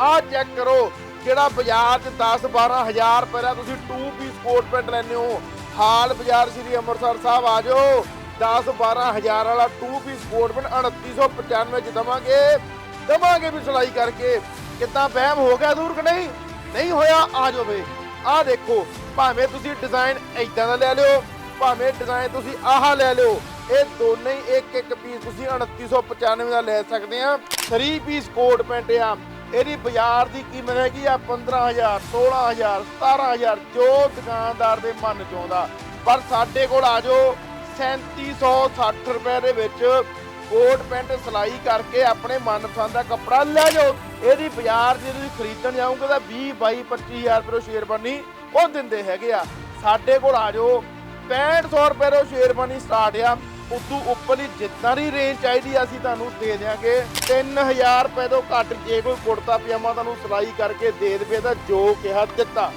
ਆਹ ਚੈੱਕ ਕਰੋ, ਜਿਹੜਾ ਬਾਜ਼ਾਰ 'ਚ 10 12000 ਰੁਪਏ ਦਾ ਤੁਸੀਂ 2 ਪੀਸ ਕੋਟ ਪੈਂਟ ਲੈਂਦੇ ਹੋ। ਹਾਲ ਬਾਜ਼ਾਰ ਸ੍ਰੀ ਅੰਮ੍ਰਿਤਸਰ ਸਾਹਿਬ ਆ ਜਾਓ। 10 12000 ਵਾਲਾ 2 ਪੀਸ ਕੋਟ ਪੈਂਟ 2995 ਚ ਦਵਾਂਗੇ। ਦਵਾਂਗੇ ਵੀ ਸਿਲਾਈ ਕਰਕੇ। ਕਿੱਦਾਂ ਵਹਿਮ ਹੋ ਗਿਆ ਦੂਰ ਕਿ ਨਹੀਂ? ਨਹੀਂ ਹੋਇਆ, ਆ ਜਾਓ ਵੇ ਆਹ ਦੇਖੋ, ਭਾਵੇਂ ਤੁਸੀਂ ਡਿਜ਼ਾਈਨ ਇਦਾਂ ਦਾ ਲੈ ਲਿਓ, ਭਾਵੇਂ ਡਿਜ਼ਾਈਨ ਤੁਸੀਂ ਆਹ ਲੈ ਲਿਓ, ਇਹ ਦੋਨੇ ਹੀ ਇੱਕ ਇੱਕ ਪੀਸ ਤੁਸੀਂ 2995 ਦਾ ਲੈ ਸਕਦੇ ਆ। 3 ਪੀਸ ਕੋਟ ਪੈਂਟ ਆ। ਇਹਦੀ ਬਾਜ਼ਾਰ ਦੀ ਕੀਮਤ ਹੈਗੀ ਆ 15000 16000 17000 ਜੋ ਦੁਕਾਨਦਾਰ ਦੇ ਮਨ ਚਾਹੁੰਦਾ ਪਰ ਸਾਡੇ ਕੋਲ ਆ ਜਾਓ 3760 ਰੁਪਏ ਦੇ ਵਿੱਚ ਕੋਟ ਪੈਂਟ ਸਿਲਾਈ ਕਰਕੇ ਆਪਣੇ ਮਨਪਸੰਦ ਦਾ ਕੱਪੜਾ ਲੈ ਜਾਓ। ਇਹਦੀ ਬਾਜ਼ਾਰ ਜੇ ਤੁਸੀਂ ਖਰੀਦਣ ਜਾਓਗੇ ਤਾਂ 20 22 25000 ਰੁਪਏ ਦੀ ਸ਼ੇਰਵਾਨੀ ਉਹ ਦਿੰਦੇ ਹੈਗੇ ਆ। ਸਾਡੇ ਕੋਲ ਆ ਜਾਓ 6500 ਰੁਪਏ ਤੋਂ ਸ਼ੇਰਵਾਨੀ ਸਟਾਰਟ ਆ। ਉਦੋਂ ਉੱਪਰਲੀ ਜਿੱਦਾਂ ਦੀ ਰੇਂਜ ਚਾਹੀਦੀ ਆ ਅਸੀਂ ਤੁਹਾਨੂੰ ਦੇ ਦਿਆਂਗੇ। 3000 ਰੁਪਏ ਤੋਂ ਘੱਟ ਜੇ ਕੋਈ ਕੁੜਤਾ ਪਜਾਮਾ ਤੁਹਾਨੂੰ ਸਿਲਾਈ ਕਰਕੇ ਦੇ ਦੇਵੇ ਤਾਂ ਜੋ ਕਿਹਾ ਦਿੱਤਾ।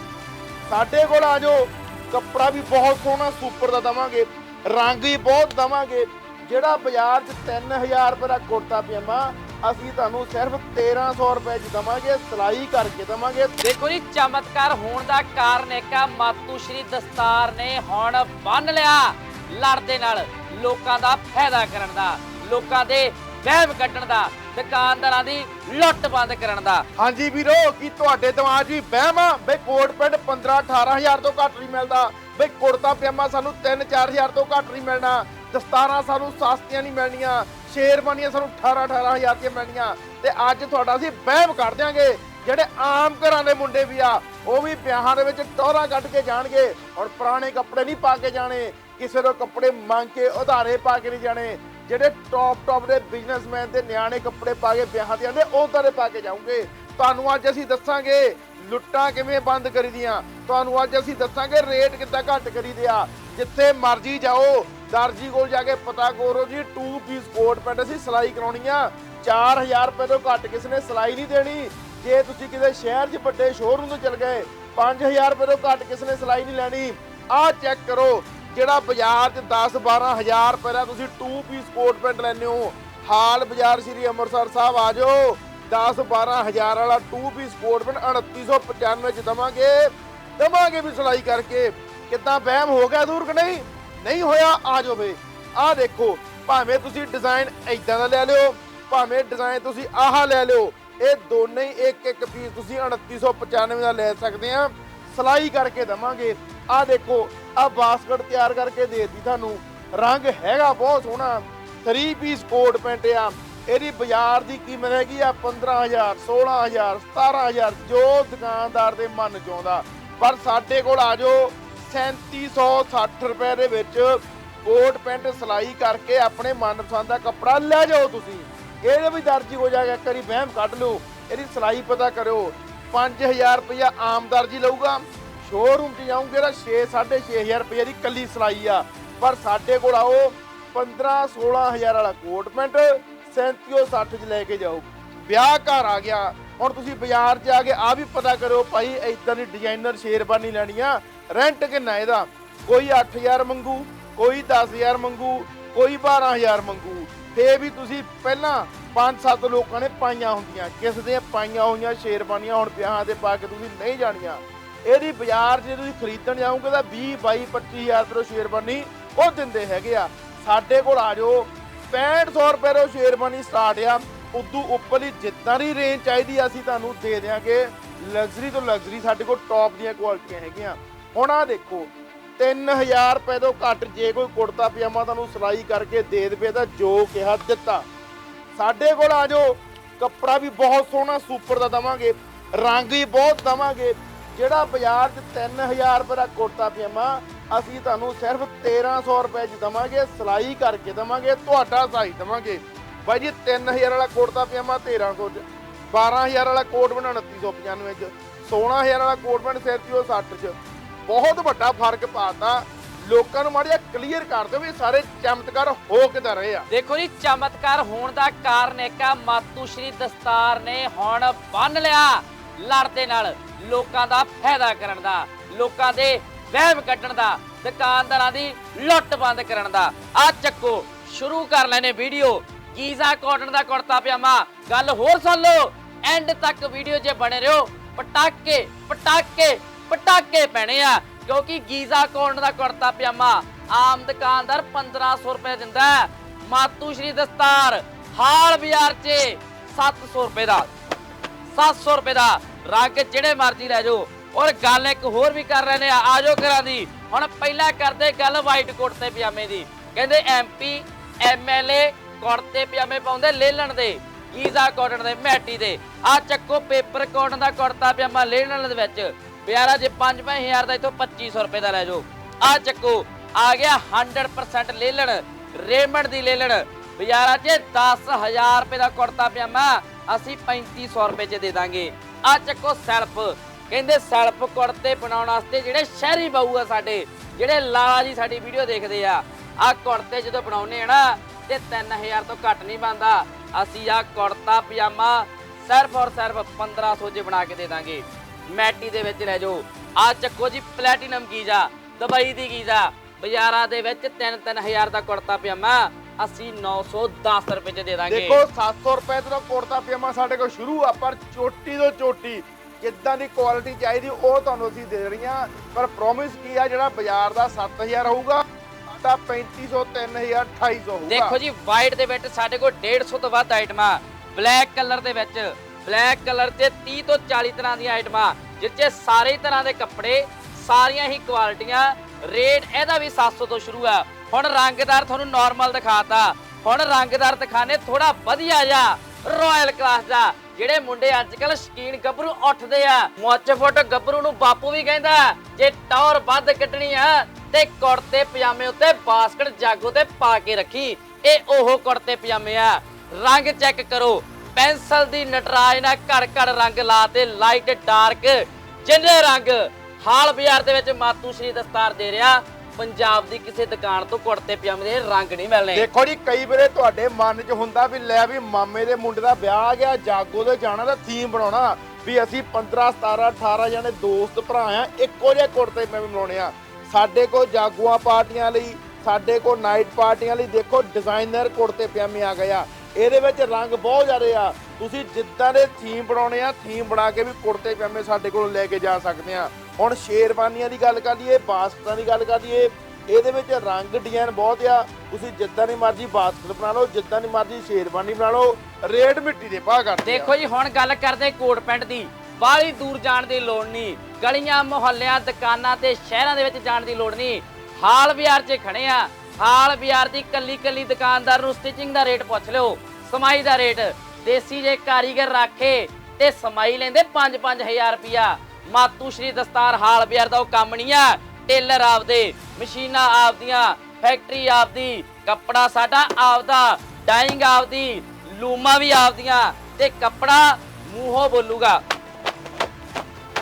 ਸਾਡੇ ਕੋਲ ਆ ਜਾਓ। ਕੱਪੜਾ ਵੀ ਬਹੁਤ ਸੋਹਣਾ ਸੁਪਰ ਦਾ ਦਵਾਂਗੇ। ਰੰਗ ਵੀ ਬਹੁਤ ਦਵਾਂਗੇ। ਜਿਹੜਾ ਬਾਜ਼ਾਰ 'ਚ 3000 ਰੁਪਏ ਦਾ ਕੁੜਤਾ ਪਜਾਮਾ, ਅਸੀਂ ਤੁਹਾਨੂੰ ਸਿਰਫ 1300 ਰੁਪਏ 'ਚ ਦਵਾਂਗੇ। ਸਿਲਾਈ ਕਰਕੇ ਦਵਾਂਗੇ। ਦੇਖੋ ਜੀ, ਚਮਤਕਾਰ ਹੋਣ ਦਾ ਕਾਰਨ ਇੱਕ ਆ ਮਾਤੂ ਸ਼੍ਰੀ ਦਸਤਾਰ ਨੇ ਹੁਣ ਬੰਨ ਲਿਆ। ਲੜ ਦੇ ਨਾਲ ਲੋਕਾਂ ਦਾ ਫਾਇਦਾ ਕਰਨ ਦਾ, ਲੋਕਾਂ ਦੇ ਵਹਿਮ ਕੱਢਣ ਦਾ, ਦੁਕਾਨਦਾਰਾਂ ਦੀ ਲੁੱਟ ਬੰਦ ਕਰਨ ਦਾ। ਹਾਂਜੀ ਵੀਰੋ, ਕੀ ਤੁਹਾਡੇ ਦਿਮਾਗ 'ਚ ਵੀ ਵਹਿਮ ਆ? ਬਈ ਕੋਟ ਪੈਂਟ 15 18000 ਤੋਂ ਘੱਟ ਨਹੀਂ ਮਿਲਦਾ। ਬਈ ਕੁੜਤਾ ਪਜਾਮਾ ਸਾਨੂੰ 3 4000 ਤੋਂ ਘੱਟ ਨਹੀਂ ਮਿਲਣਾ। ਦਸਤਾਰਾਂ ਸਾਨੂੰ ਸਸਤੀਆਂ ਨਹੀਂ ਮਿਲਣੀਆਂ। ਸ਼ੇਰਵਾਨੀਆਂ ਸਾਨੂੰ 18 18000 ਦੀਆਂ ਮਿਲਣੀਆਂ। ਤੇ ਅੱਜ ਤੁਹਾਡਾ ਅਸੀਂ ਵਹਿਮ ਕੱਢ ਦਿਆਂਗੇ। ਜਿਹੜੇ ਆਮ ਘਰਾਂ ਦੇ ਮੁੰਡੇ ਵੀ ਆ, ਉਹ ਵੀ ਵਿਆਹਾਂ ਦੇ ਵਿੱਚ ਟੋਰਾ ਕੱਢ ਕੇ ਜਾਣਗੇ। ਹੁਣ ਪੁਰਾਣੇ ਕੱਪੜੇ ਨਹੀਂ ਪਾ ਕੇ ਜਾਣੇ। ਕਿਸੇ ਤੋਂ ਕੱਪੜੇ ਮੰਗ ਕੇ ਉਧਾਰੇ ਪਾ ਕੇ ਨਹੀਂ ਜਾਣੇ। ਜਿਹੜੇ ਟੌਪ ਟੌਪ ਦੇ ਬਿਜ਼ਨਸਮੈਨ ਦੇ ਨਿਆਣੇ ਕੱਪੜੇ ਪਾ ਕੇ ਵਿਆਹਾਂ ਤੇ ਆਉਂਦੇ, ਉਹ ਉਧਾਰੇ ਪਾ ਕੇ ਜਾਉਂਗੇ ਤੁਹਾਨੂੰ ਅੱਜ ਅਸੀਂ ਦੱਸਾਂਗੇ ਲੁੱਟਾਂ ਕਿਵੇਂ ਬੰਦ ਕਰੀਦੀਆਂ। ਤੁਹਾਨੂੰ ਅੱਜ ਅਸੀਂ ਦੱਸਾਂਗੇ ਰੇਟ ਕਿੱਦਾਂ ਘੱਟ ਕਰੀਦੇ ਆ। ਜਿੱਥੇ ਮਰਜ਼ੀ ਜਾਓ, ਦਰਜੀ ਕੋਲ ਜਾ ਕੇ ਪਤਾ ਕਰੋ ਜੀ 2 ਪੀਸ ਕੋਟ ਪੈਂਟ ਅਸੀਂ ਸਿਲਾਈ ਕਰਾਉਣੀ ਆ। 4000 ਰੁਪਏ ਤੋਂ ਘੱਟ ਕਿਸੇ ਨੇ ਸਿਲਾਈ ਨਹੀਂ ਦੇਣੀ। ਜੇ ਤੁਸੀਂ ਕਿਸੇ ਸ਼ਹਿਰ 'ਚ ਵੱਡੇ ਸ਼ੋਰੂਮ ਤੋਂ ਚਲ ਗਏ 5000 ਰੁਪਏ ਤੋਂ ਘੱਟ ਕਿਸੇ ਨੇ ਸਿਲਾਈ ਨਹੀਂ ਲੈਣੀ। ਆਹ ਚੈੱਕ ਕਰੋ ਜਿਹੜਾ ਬਾਜ਼ਾਰ 'ਚ 10 12000 ਰੁਪਏ ਦਾ ਤੁਸੀਂ 2 ਪੀਸ ਕੋਟ ਪੈਂਟ ਲੈਂਦੇ ਹੋ, ਹਾਲ ਬਾਜ਼ਾਰ ਸ੍ਰੀ ਅੰਮ੍ਰਿਤਸਰ ਸਾਹਿਬ ਆ ਜਾਓ। 10 12000 ਵਾਲਾ 2 ਪੀਸ ਕੋਟ ਪੈਂਟ 2995 ਚ ਦਵਾਂਗੇ। ਦਵਾਂਗੇ ਵੀ ਸਿਲਾਈ ਕਰਕੇ। ਕਿੱਦਾਂ ਵਹਿਮ ਹੋ ਗਿਆ ਦੂਰ ਕਿ ਨਹੀਂ? ਨਹੀਂ ਹੋਇਆ, ਆ ਜਾਓ ਵੇ ਆਹ ਦੇਖੋ, ਭਾਵੇਂ ਤੁਸੀਂ ਡਿਜ਼ਾਈਨ ਇਦਾਂ ਦਾ ਲੈ ਲਿਓ, ਭਾਵੇਂ ਡਿਜ਼ਾਈਨ ਤੁਸੀਂ ਆਹ ਲੈ ਲਿਓ, ਇਹ ਦੋਨੇ ਹੀ ਇੱਕ ਇੱਕ ਪੀਸ ਤੁਸੀਂ 2995 ਦਾ ਲੈ ਸਕਦੇ ਆ। ਸਿਲਾਈ ਕਰਕੇ ਦਵਾਂਗੇ। ਆਹ ਦੇਖੋ ਆਹ ਬਾਸਕਟ ਤਿਆਰ ਕਰਕੇ ਦੇ ਦਿੱਤੀ ਤੁਹਾਨੂੰ। ਰੰਗ ਹੈਗਾ ਬਹੁਤ ਸੋਹਣਾ। 3 ਪੀਸ ਕੋਟ ਪੈਂਟ ਆ। ਇਹਦੀ ਬਾਜ਼ਾਰ ਦੀ ਕੀਮਤ ਹੈਗੀ ਆ 15000 16000 17000 ਜੋ ਦੁਕਾਨਦਾਰ ਦੇ ਮਨ ਚਾਹੁੰਦਾ ਪਰ ਸਾਡੇ ਕੋਲ ਆ ਜਾਓ 3760 ਰੁਪਏ ਦੇ ਵਿੱਚ ਕੋਟ ਪੈਂਟ ਸਿਲਾਈ ਕਰਕੇ ਆਪਣੇ ਮਨਪਸੰਦ ਦਾ ਕੱਪੜਾ ਲੈ ਜਾਓ ਤੁਸੀਂ। ਇਹਦੇ ਵੀ ਦਰਜੀ ਹੋ ਜਾਏਗਾ, ਇੱਕ ਵਾਰੀ ਵਹਿਮ ਕੱਢ ਲਓ। ਇਹਦੀ ਸਿਲਾਈ ਪਤਾ ਕਰਿਓ। 5000 ਰੁਪਇਆ ਆਮ ਦਰਜੀ ਲਊਗਾ। ਸ਼ੋਰੂਮ 'ਚ ਜਾਉਂਗੇ ਤਾਂ 6 6500 ਰੁਪਏ ਦੀ ਕੱਲੀ ਸਿਲਾਈ ਆ। ਪਰ ਸਾਡੇ ਕੋਲ ਆਓ 15 16000 ਵਾਲਾ ਕੋਟ ਪੈਂਟ 3760 ਚ ਲੈ ਕੇ ਜਾਓ। ਵਿਆਹ ਘਰ ਆ ਗਿਆ, ਹੁਣ ਤੁਸੀਂ ਬਾਜ਼ਾਰ 'ਚ ਆ ਕੇ ਆ ਵੀ ਪਤਾ ਕਰੋ ਭਾਈ ਇਦਾਂ ਦੀ ਡਿਜ਼ਾਈਨਰ ਸ਼ੇਰਵਾਨੀ ਲੈਣੀ ਆ ਰੈਂਟ ਕਿੰਨਾ ਇਹਦਾ? ਕੋਈ 8000 ਮੰਗੂ, ਕੋਈ 10000 ਮੰਗੂ, ਕੋਈ 12000 ਮੰਗੂ। ਫੇ ਵੀ ਤੁਸੀਂ ਪਹਿਲਾਂ 5-7 ਲੋਕਾਂ ਨੇ ਪਾਈਆਂ ਹੁੰਦੀਆਂ, ਕਿਸ ਦੀਆਂ ਪਾਈਆਂ ਹੋਈਆਂ, ਸ਼ੇਰਵਾਨੀਆਂ ਹੁਣ ਵਿਆਹਾਂ ਤੇ ਪਾ ਕੇ ਤੁਸੀਂ ਨਹੀਂ ਜਾਣੀਆਂ। ਇਹਦੀ ਬਾਜ਼ਾਰ 'ਚ ਤੁਸੀਂ ਖਰੀਦਣ ਜਾਓਗੇ ਤਾਂ 20 22 25000 ਰੁਪਏ ਦੀ ਸ਼ੇਰਵਾਨੀ ਉਹ ਦਿੰਦੇ ਹੈਗੇ ਆ। ਸਾਡੇ ਕੋਲ ਆ ਜਾਓ। 6500 ਰੁਪਏ ਦੀ ਸ਼ੇਰਵਾਨੀ ਸਟਾਰਟ ਆ। ਉਦੋਂ ਉੱਪਰਲੀ ਜਿੱਦਾਂ ਦੀ ਰੇਂਜ ਚਾਹੀਦੀ ਆ, ਅਸੀਂ ਤੁਹਾਨੂੰ ਦੇ ਦਿਆਂਗੇ। ਲਗਜ਼ਰੀ ਤੋਂ ਲਗਜ਼ਰੀ ਸਾਡੇ ਕੋਲ ਟੌਪ ਦੀਆਂ ਕੁਆਲਿਟੀਆਂ ਹੈਗੀਆਂ। ਹੁਣ ਆ ਦੇਖੋ 3000 ਰੁਪਏ ਤੋਂ ਘੱਟ ਜੇ ਕੋਈ ਕੁੜਤਾ ਪਜਾਮਾ ਤੁਹਾਨੂੰ ਸਿਲਾਈ ਕਰਕੇ ਦੇ ਦੇਵੇ ਤਾਂ ਜੋ ਕਿਹਾ ਦਿੱਤਾ। ਸਾਡੇ ਕੋਲ ਆ ਜਾਓ। ਕੱਪੜਾ ਵੀ ਬਹੁਤ ਸੋਹਣਾ ਸੁਪਰ ਦਾ ਦਵਾਂਗੇ। ਰੰਗ ਵੀ ਬਹੁਤ ਦਵਾਂਗੇ। ਜਿਹੜਾ ਬਾਜ਼ਾਰ 'ਚ 3000 ਰੁਪਏ ਦਾ ਕੁੜਤਾ ਪਜਾਮਾ ਅਸੀਂ ਤੁਹਾਨੂੰ ਸਿਰਫ 1300 ਰੁਪਏ 'ਚ ਦਵਾਂਗੇ, ਸਿਲਾਈ ਕਰਕੇ ਦਵਾਂਗੇ, ਤੁਹਾਡਾ ਸਾਈਜ਼ ਦਵਾਂਗੇ। ਬਾਈ ਜੀ 3000 ਵਾਲਾ ਕੁੜਤਾ ਪਜਾਮਾ 1300 'ਚ। 12000 ਵਾਲਾ ਕੋਟ ਬਣਾ 2995 'ਚ। 16000 ਵਾਲਾ ਕੋਟ ਬਣ ਸਿਰ 'ਚ ਉਹ 60 'ਚ। ਬਹੁਤ ਵੱਡਾ ਫ਼ਰਕ ਪਾਤਾ। ਲੋਕਾਂ ਨੂੰ ਮਾੜਿਆ ਕਲੀਅਰ ਕਰ ਦਿਓ ਵੀ ਸਾਰੇ ਚਮਤਕਾਰ ਹੋ ਕਿੱਦਾਂ ਰਹੇ ਆ। ਦੇਖੋ ਜੀ, ਚਮਤਕਾਰ ਹੋਣ ਦਾ ਕਾਰਨ ਇੱਕ ਆ ਮਾਤੂ ਸ਼੍ਰੀ ਦਸਤਾਰ ਨੇ ਹੁਣ ਬੰਨ ਲਿਆ ਲੜ ਦੇ ਨਾਲ। ਲੋਕਾਂ ਦਾ ਫਾਇਦਾ ਕਰਨ ਦਾ, ਲੋਕਾਂ ਦੇ ਵਹਿਮ ਕੱਢਣ ਦਾ, ਦੁਕਾਨਦਾਰਾਂ ਦੀ ਲੁੱਟ ਬੰਦ ਕਰਨ ਦਾ। ਆ ਚੱਕੋ, ਸ਼ੁਰੂ ਕਰ ਲੈਨੇ ਵੀਡੀਓ। ਗੀਜ਼ਾ ਕਾਟਨ ਦਾ ਕੁੜਤਾ ਪਜਾਮਾ। ਗੱਲ ਹੋਰ ਸੁਣ ਲਓ ਐਂਡ ਤੱਕ ਵੀਡੀਓ 'ਚ ਬਣੇ ਰਹੋ, ਪਟਾਕੇ ਪਟਾਕੇ ਪਟਾਕੇ ਪੈਣੇ ਆ। ਕਿਉਂਕਿ ਗੀਜ਼ਾ ਕੋਰਨ ਦਾ ਕੁੜਤਾ ਪਜਾਮਾ ਆਮ ਦੁਕਾਨਦਾਰ 1500 ਰੁਪਏ ਦਿੰਦਾ ਹੈ। ਮਾਤੂ ਸ਼੍ਰੀ ਦਸਤਾਰ, ਹਾਲ ਬਾਜ਼ਾਰ 'ਚ 700 ਰੁਪਏ ਦਾ। 700 ਰੁਪਏ ਦਾ। ਰੰਗ ਜਿਹੜੇ ਮਰਜ਼ੀ ਲੈ ਜਾਓ। ਔਰ ਗੱਲ ਇੱਕ ਹੋਰ ਵੀ ਕਰ ਰਹੇ ਨੇ ਆਜੋ ਕਰਾਂ ਦੀ। ਹੁਣ ਪਹਿਲਾਂ ਕਰਦੇ ਗੱਲ ਵਾਈਟ ਕੁੜਤੇ ਪਜਾਮੇ ਦੀ। ਕਹਿੰਦੇ ਐਮਪੀ ਐਮਐਲਏ ਕੁੜਤੇ ਪਜਾਮੇ ਪਾਉਂਦੇ ਲੇਲਣ ਦੇ, ਗੀਜ਼ਾ ਕਾਟਨ ਦੇ, ਮੈਟੀ ਦੇ। ਆ ਚੱਕੋ ਪੇਪਰ ਕਾਟਨ ਦਾ ਕੁੜਤਾ ਪਜਾਮਾ ਲੇਲਣ ਦੇ ਵਿੱਚ। ਪਿਆਰਾ ਜੇ 5-5000 ਦਾ, ਇਥੋਂ 2500 ਰੁਪਏ ਦਾ ਲੈ ਜਾਓ। ਆ ਚੱਕੋ, ਆ ਗਿਆ 100% ਲੇਲਣ। ਰੇਮੰਡ ਦੀ ਲੇਲਣ। ਬਾਜ਼ਾਰਾਂ 'ਚ 10000 ਰੁਪਏ ਦਾ ਕੁੜਤਾ ਪਜਾਮਾ, ਅਸੀਂ 3500 ਰੁਪਏ 'ਚ ਦੇ ਦਾਂਗੇ। ਆ ਚੱਕੋ ਸੈਲਫ। ਕਹਿੰਦੇ ਸੈਲਫ ਕੁੜਤੇ ਬਣਾਉਣ ਵਾਸਤੇ ਜਿਹੜੇ ਸ਼ਹਿਰੀ ਬਾਊ ਆ ਸਾਡੇ, ਜਿਹੜੇ ਲਾਲਾ ਜੀ ਸਾਡੀ ਵੀਡੀਓ ਦੇਖਦੇ ਆ ਆ ਕੁੜਤੇ ਜਦੋਂ ਬਣਾਉਨੇ ਆ ਨਾ, ਤੇ 3000 ਤੋਂ ਘੱਟ ਨਹੀਂ ਬੰਦਾ ਅਸੀਂ ਆ ਕੁੜਤਾ, ਪਜਾਮਾ ਸਿਰਫ ਔਰ ਸਿਰਫ 1500 ਜੇ ਬਣਾ ਕੇ ਦੇ ਦਾਂਗੇ। ਮੈਟੀ ਦੇ ਵਿੱਚ ਲੈ ਜਾਓ। ਆ ਚੱਕੋ ਜੀ ਪਲੈਟੀਨਮ ਗੀਜ਼ਾ, ਦੁਬਈ ਦੀ ਗੀਜ਼ਾ। ਬਾਜ਼ਾਰਾਂ ਦੇ ਵਿੱਚ 3-3000 ਦਾ ਕੁੜਤਾ, ਪਜਾਮਾ। ਅਸੀਂ 910 ਰੁਪਏ 'ਚ ਦੇ ਦਾਂਗੇ। ਦੇਖੋ 700 ਰੁਪਏ ਤੋਂ ਕੁੜਤਾ ਪਜਾਮਾ ਸਾਡੇ ਕੋਲ ਸ਼ੁਰੂ ਆ ਪਰ ਚੋਟੀ ਤੋਂ ਚੋਟੀ ਕਿੱਦਾਂ ਦੀ ਕੁਆਲਿਟੀ ਚਾਹੀਦੀ ਉਹ ਤੁਹਾਨੂੰ ਅਸੀਂ ਦੇ ਰਹੀਆਂ। ਪਰ ਪ੍ਰੋਮਿਸ ਕੀ ਆ ਜਿਹੜਾ ਬਾਜ਼ਾਰ ਦਾ 7000 ਹੋਊਗਾ ਸਾਡਾ 3500 3000 2800 ਹੋਊਗਾ। ਦੇਖੋ ਜੀ ਵਾਈਟ ਦੇ ਵਿੱਚ ਸਾਡੇ ਕੋਲ 150 ਤੋਂ ਵੱਧ ਆਈਟਮਾਂ ਬਲੈਕ ਕਲਰ ਦੇ ਵਿੱਚ ਬਲੈਕ ਕਲਰ ਤੇ 30 ਤੋਂ 40 ਤਰ੍ਹਾਂ ਦੀਆਂ ਆਈਟਮਾਂ ਜਿੱਥੇ ਸਾਰੇ ਤਰ੍ਹਾਂ ਦੇ ਕੱਪੜੇ ਸਾਰੀਆਂ ਹੀ ਕੁਆਲਿਟੀਆਂ ਰੇਟ ਇਹਦਾ ਵੀ 700 ਤੋਂ ਸ਼ੁਰੂ ਆ। ਹੁਣ ਰੰਗਦਾਰ ਤੁਹਾਨੂੰ ਨਾਰਮਲ ਦਿਖਾਤਾ। ਹੁਣ ਰੰਗਦਾਰ ਦਿਖਾਣੇ ਥੋੜਾ ਵਧੀਆ ਜਾ ਰਾਇਲ ਕਲਾਸ ਦਾ, ਜਿਹੜੇ ਮੁੰਡੇ ਅੱਜ ਕੱਲ ਸ਼ਕੀਨ ਗੱਭਰੂ ਉੱਠਦੇ ਆ। ਮੁੱਛ ਫੁੱਟ ਗੱਭਰੂ ਨੂੰ ਬਾਪੂ ਵੀ ਕਹਿੰਦਾ, ਜੇ ਟੌਰ ਵੱਧ ਕੱਢਣੀ ਆ, ਤੇ ਕੁੜਤੇ ਪਜਾਮੇ ਉੱਤੇ ਬਾਸਕਟ ਜਾਗੋ ਤੇ ਪਾ ਕੇ ਰੱਖੀ। ਇਹ ਉਹ ਕੁੜਤੇ ਪਜਾਮੇ ਆ। ਰੰਗ ਚੈੱਕ ਕਰੋ। ਪੈਨਸਲ ਦੀ ਨਟਰਾਜ ਨਾਲ ਘੜ ਘੜ ਰੰਗ ਲਾ ਤੇ ਲਾਈਟ ਡਾਰਕ ਜਿੰਨੇ ਰੰਗ ਹਾਲ ਬਾਜ਼ਾਰ ਦੇ ਵਿੱਚ ਮਾਤੂ ਸ਼੍ਰੀ ਦਸਤਾਰ ਦੇ ਰਿਹਾ। ਪੰਜਾਬ ਦੀ ਕਿਸੇ ਦੁਕਾਨ ਤੋਂ ਕੁੜਤੇ ਪਜਾਮੇ ਦੇ ਰੰਗ ਨਹੀਂ ਮਿਲਣੇ। ਦੇਖੋ ਜੀ, ਕਈ ਵਾਰੇ ਤੁਹਾਡੇ ਮਨ 'ਚ ਹੁੰਦਾ ਵੀ ਲੈ ਵੀ ਮਾਮੇ ਦੇ ਮੁੰਡੇ ਦਾ ਵਿਆਹ ਆ ਗਿਆ, ਜਾਗੋ ਦੇ ਜਾਣਾ ਤਾਂ ਥੀਮ ਬਣਾਉਣਾ ਵੀ ਅਸੀਂ 15 17 18 ਜਣੇ ਦੋਸਤ ਭਰਾ ਆ, ਇੱਕੋ ਜਿਹੇ ਕੁੜਤੇ ਮੈਂ ਬਣਾਉਣੇ ਆ। ਸਾਡੇ ਕੋਲ ਜਾਗੂਆਂ ਪਾਰਟੀਆਂ ਲਈ, ਸਾਡੇ ਕੋਲ ਨਾਈਟ ਪਾਰਟੀਆਂ ਲਈ ਦੇਖੋ ਡਿਜ਼ਾਈਨਰ ਕੁੜਤੇ ਪਜਾਮੇ ਆ ਗਏ ਆ। ਇਹਦੇ ਵਿੱਚ ਰੰਗ ਬਹੁਤ ਜ਼ਿਆਦੇ ਆ। ਤੁਸੀਂ ਜਿੱਦਾਂ ਦੇ ਥੀਮ ਬਣਾਉਣੇ ਆ ਥੀਮ ਬਣਾ ਕੇ ਵੀ ਕੁੜਤੇ ਪਜਾਮੇ ਸਾਡੇ ਕੋਲ ਲੈ ਕੇ ਜਾ ਸਕਦੇ ਆ। ਹੁਣ ਸ਼ੇਰਵਾਨੀਆਂ ਦੀ ਗੱਲ ਕਰ ਲਈਏ ਬਾਸਕਟਾਂ ਦੀ ਗੱਲ ਕਰ ਲਈਏ, ਇਹਦੇ ਵਿੱਚ ਰੰਗ ਡਿਜ਼ਾਈਨ ਬਹੁਤ ਆ। ਤੁਸੀਂ ਜਿੱਦਾਂ ਦੀ ਮਰਜ਼ੀ ਬਾਸਕਟ ਬਣਾ ਲਓ, ਜਿੱਦਾਂ ਦੀ ਮਰਜ਼ੀ ਸ਼ੇਰਵਾਨੀ ਬਣਾ ਲਓ ਰੇਟ ਮਿੱਟੀ ਦੇ ਭਾਅ ਕਰਦੇ ਆ। ਦੇਖੋ ਜੀ, ਹੁਣ ਗੱਲ ਕਰਦੇ ਕੋਟ ਪੈਂਟ ਦੀ। ਬਾਹਲੀ ਦੂਰ ਜਾਣ ਦੀ ਲੋੜ ਨਹੀਂ। ਗਲੀਆਂ, ਮੁਹੱਲਿਆਂ, ਦੁਕਾਨਾਂ ਤੇ ਸ਼ਹਿਰਾਂ ਦੇ ਵਿੱਚ ਜਾਣ ਦੀ ਲੋੜ ਨਹੀਂ। ਹਾਲ ਬਾਜ਼ਾਰ 'ਚ ਖੜੇ ਆ। ਹਾਲ ਬਾਜ਼ਾਰ ਦੀ ਕੱਲੀ ਕੱਲੀ ਦੁਕਾਨਦਾਰ ਨੂੰ ਸਟਿਚਿੰਗ ਦਾ ਰੇਟ ਪੁੱਛ ਲਿਓ। ਸਮਾਈ ਦਾ ਰੇਟ ਦੇਸੀ ਜੇ ਕਾਰੀਗਰ ਰੱਖੇ ਤੇ ਸਮਾਈ ਲੈਂਦੇ 5-5000 ਰੁਪਿਆ ਮਾਤੂ ਸ਼੍ਰੀ ਦਸਤਾਰ ਹਾਲ ਬਾਜ਼ਾਰ ਦਾ ਉਹ ਕੰਮ ਨਹੀਂ ਆ। ਟੇਲਰ ਆਪਦੇ, ਮਸ਼ੀਨਾਂ ਆਪਦੀਆਂ, ਫੈਕਟਰੀ ਆਪਦੀ, ਕੱਪੜਾ ਸਾਡਾ ਆਪਦਾ ਡਾਈਂਗ ਆਪਦੀ, ਲੂਮਾ ਵੀ ਆਪਦੀਆਂ ਤੇ ਕੱਪੜਾ ਮੂੰਹੋਂ ਬੋਲੂਗਾ।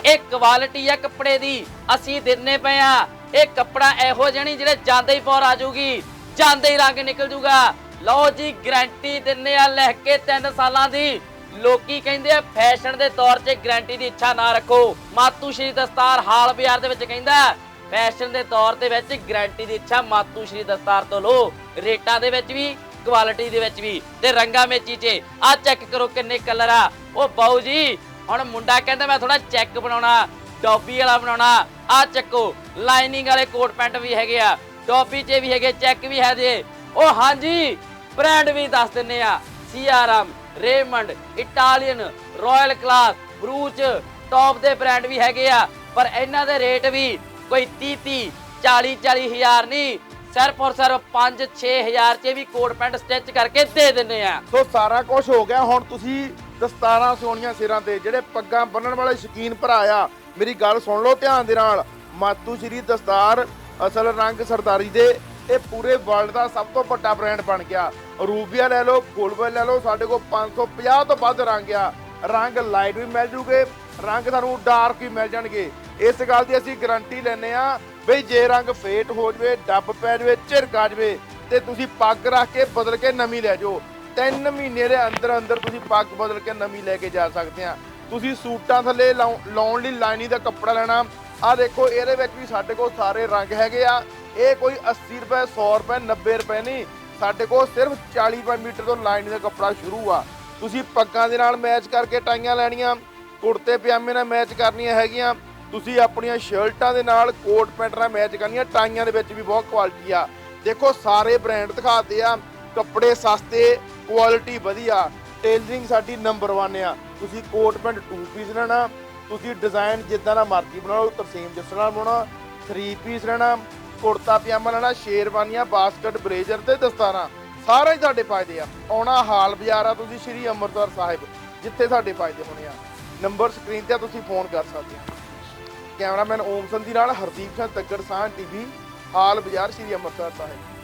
ਇਹ ਕੁਆਲਿਟੀ ਆ ਕੱਪੜੇ ਦੀ, ਅਸੀਂ ਦਿੰਨੇ ਪਏ ਆ। ਇਹ ਕੱਪੜਾ ਇਹੋ ਜਣੀ ਜਿਹੜੇ ਜਾਂਦੇ ਹੀ ਪੌਰ ਆ ਜਾਊਗੀ, ਜਾਂਦੇ ਹੀ ਰੰਗ ਨਿਕਲ ਜੂਗਾ ਲਓ ਜੀ ਗਾਰੰਟੀ ਦਿੰਨੇ ਆ ਲੈ ਕੇ 3 ਸਾਲਾਂ ਦੀ। ਲੋਕੀ ਕਹਿੰਦੇ ਆ ਫੈਸ਼ਨ ਦੇ ਤੌਰ 'ਤੇ ਗਰੰਟੀ ਦੀ ਇੱਛਾ ਨਾ ਰੱਖੋ। ਮਾਤੂ ਸ਼੍ਰੀ ਦਸਤਾਰ ਹਾਲ ਬਾਜ਼ਾਰ ਦੇ ਵਿੱਚ ਕਹਿੰਦਾ ਫੈਸ਼ਨ ਦੇ ਤੌਰ ਦੇ ਵਿੱਚ ਗਰੰਟੀ ਦੀ ਇੱਛਾ ਮਾਤੂ ਸ਼੍ਰੀ ਦਸਤਾਰ ਤੋਂ ਲਓ। ਰੇਟਾਂ ਦੇ ਵਿੱਚ ਵੀ ਕੁਆਲਿਟੀ ਦੇ ਵਿੱਚ ਵੀ ਤੇ ਰੰਗਾਂ ਮੇਚੀ 'ਚ ਆ ਚੈੱਕ ਕਰੋ ਕਿੰਨੇ ਕਲਰ ਆ। ਉਹ ਬਾਊ ਜੀ, ਹੁਣ ਮੁੰਡਾ ਕਹਿੰਦਾ ਮੈਂ ਥੋੜਾ ਚੈੱਕ ਬਣਾਉਣਾ, ਟੋਪੀ ਵਾਲਾ ਬਣਾਉਣਾ। ਆ ਚੱਕੋ ਲਾਈਨਿੰਗ ਵਾਲੇ ਕੋਟ ਪੈਂਟ ਵੀ ਹੈਗੇ ਆ। ਟੋਪੀ 'ਚ ਵੀ ਹੈਗੇ ਚੈੱਕ ਵੀ ਹੈ ਜੇ। ਉਹ ਹਾਂਜੀ ਬ੍ਰਾਂਡ ਵੀ ਦੱਸ ਦਿੰਨੇ ਆ। CRM Raymond Italian royal class ਬਰੂਚ top ਦੇ ਬ੍ਰਾਂਡ ਵੀ ਹੈਗੇ ਆ, ਪਰ ਇਹਨਾਂ ਦੇ ਰੇਟ ਵੀ ਕੋਈ 30 30 40 40 ਹਜ਼ਾਰ ਨਹੀਂ, ਸਿਰਫ ਔਰ ਸਿਰਫ 5 6 ਹਜ਼ਾਰ 'ਚ ਵੀ ਕੋਟ ਪੈਂਟ ਸਟਿਚ ਕਰਕੇ ਦੇ ਦਿੰਨੇ ਆ। ਸੋ ਸਾਰਾ ਕੁਝ ਹੋ ਗਿਆ, ਹੁਣ ਤੁਸੀਂ ਦਸਤਾਰਾਂ ਸੋਹਣੀਆਂ ਸਿਰਾਂ ਤੇ, ਜਿਹੜੇ ਪੱਗਾਂ ਬੰਨਣ ਵਾਲੇ ਸ਼ਕੀਨ ਭਰਾ ਆ, ਮੇਰੀ ਗੱਲ ਸੁਣ ਲਓ ਧਿਆਨ ਦੇ ਨਾਲ। ਮਾਤੂ ਸ਼੍ਰੀ ਦਸਤਾਰ ਅਸਲ ਰੰਗ ਸਰਦਾਰੀ ਦੇ ਇਹ ਪੂਰੇ ਵਰਲਡ ਦਾ ਸਭ ਤੋਂ ਵੱਡਾ ਬ੍ਰਾਂਡ ਬਣ ਗਿਆ। ਰੂਬੀਆ ਲੈ ਲਓ ਗੋਲਬਲ ਲੈ ਲਓ, ਸਾਡੇ ਕੋਲ 550 ਤੋਂ ਵੱਧ ਰੰਗ ਆ। ਰੰਗ ਲਾਈਟ ਵੀ ਮਿਲ ਜੂਗੇ, ਰੰਗ ਤੁਹਾਨੂੰ ਡਾਰਕ ਵੀ ਮਿਲ ਜਾਣਗੇ। ਇਸ ਗੱਲ ਦੀ ਅਸੀਂ ਗਾਰੰਟੀ ਲੈਨੇ ਆ ਬਈ ਜੇ ਰੰਗ ਫੇਟ ਹੋ ਜਵੇ, ਡੱਬ ਪੈ ਜਵੇ ਝਿਰਕਾ ਜਵੇ, ਤੇ ਤੁਸੀਂ ਪੱਗ ਰੱਖ ਕੇ ਬਦਲ ਕੇ ਨਵੀਂ ਲੈ ਜਾਓ। ਤਿੰਨ ਮਹੀਨੇ ਦੇ ਅੰਦਰ ਅੰਦਰ ਤੁਸੀਂ ਪੱਗ ਬਦਲ ਕੇ ਨਵੀਂ ਲੈ ਕੇ ਜਾ ਸਕਦੇ ਆ ਤੁਸੀਂ ਸੂਟਾਂ ਥੱਲੇ ਲਾਉ- ਲਾਉਣ ਲਈ ਲਾਈਨੀ ਦਾ ਕੱਪੜਾ ਲੈਣਾ। ਆ ਦੇਖੋ, ਇਹਦੇ ਵਿੱਚ ਵੀ ਸਾਡੇ ਕੋਲ ਸਾਰੇ ਰੰਗ ਹੈਗੇ ਆ। ਇਹ ਕੋਈ 80 ਰੁਪਏ 100 ਰੁਪਏ 90 ਰੁਪਏ ਨਹੀਂ। ਸਾਡੇ ਕੋਲ ਸਿਰਫ 40 ਰੁਪਏ ਮੀਟਰ ਤੋਂ ਲਾਈਨ ਦਾ ਕੱਪੜਾ ਸ਼ੁਰੂ ਆ। ਤੁਸੀਂ ਪੱਗਾਂ ਦੇ ਨਾਲ ਮੈਚ ਕਰਕੇ ਟਾਈਆਂ ਲੈਣੀਆਂ, ਕੁੜਤੇ, ਪਜਾਮੇ ਨਾਲ ਮੈਚ ਕਰਨੀਆਂ ਹੈਗੀਆਂ। ਤੁਸੀਂ ਆਪਣੀਆਂ ਸ਼ਰਟਾਂ ਦੇ ਨਾਲ ਕੋਟ ਪੈਂਟ ਨਾਲ ਮੈਚ ਕਰਨੀਆਂ, ਟਾਈਆਂ ਦੇ ਵਿੱਚ ਵੀ ਬਹੁਤ ਕੁਆਲਿਟੀ ਆ। ਦੇਖੋ, ਸਾਰੇ ਬ੍ਰਾਂਡ ਦਿਖਾਤੇ ਆ, ਕੱਪੜੇ ਸਸਤੇ ਕੁਆਲਿਟੀ ਵਧੀਆ। ਟੇਲਰਿੰਗ ਸਾਡੀ ਨੰਬਰ 1 ਆ। ਤੁਸੀਂ ਕੋਟ ਪੈਂਟ 2 ਪੀਸ ਲੈਣਾ, ਤੁਸੀਂ ਡਿਜ਼ਾਈਨ ਜਿੱਦਾਂ ਦਾ ਮਰਜ਼ੀ ਬਣਾਓ, ਤਰਸੀਮ ਜਿਸ ਨਾਲ ਬਣਾਉਣਾ 3 ਪੀਸ ਲੈਣਾ। ਕੁੜਤਾ ਪਜਾਮਾ ਲੈਣਾ ਸ਼ੇਰਵਾਨੀਆਂ ਬਾਸਕਟ ਬਰੇਜ਼ਰ ਤੇ ਦਸਤਾਰਾਂ। ਸਾਰੇ ਹੀ ਸਾਡੇ ਫਾਇਦੇ ਆ। ਆਉਣਾ ਹਾਲ ਬਾਜ਼ਾਰ ਆ ਤੁਸੀਂ ਸ਼੍ਰੀ ਅੰਮ੍ਰਿਤਸਰ ਸਾਹਿਬ ਜਿੱਥੇ ਸਾਡੇ ਫਾਇਦੇ ਹੋਣੇ ਆ। ਨੰਬਰ ਸਕਰੀਨ ਤੇ ਆ, ਤੁਸੀਂ ਫੋਨ ਕਰ ਸਕਦੇ ਹੋ ਕੈਮਰਾਮੈਨ ਓਮ ਸੰਧੀ ਨਾਲ ਹਰਦੀਪ ਸਿੰਘ ਤੱਗੜ ਸਾਹ ਟੀਵੀ ਹਾਲ ਬਾਜ਼ਾਰ ਸ਼੍ਰੀ ਅੰਮ੍ਰਿਤਸਰ ਸਾਹਿਬ।